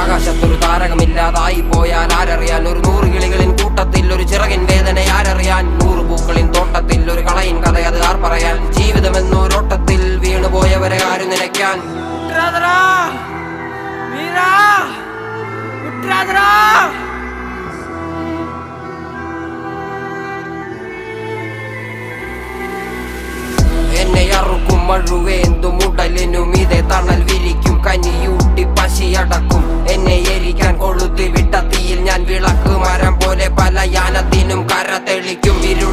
ആകാശത്തൊരു താരകമില്ലാതായി പോയാൽ ആരറിയാൻ ഒരു നൂറ് കിളികളിൻ കൂട്ടത്തിൽ ഒരു ചിറകിൻ വേദന ആരറിയാൻ? നൂറ് പൂക്കളിൻ തോട്ടത്തിൽ ഒരു കളയിൻ കഥ അത് ആർ പറയാൻ? ജീവിതമെന്നൊരോട്ടത്തിൽ വീണുപോയവരെ ആരും നിലയ്ക്കാൻ എന്നെ അറുക്കും മഴുവേന്തും que eu viro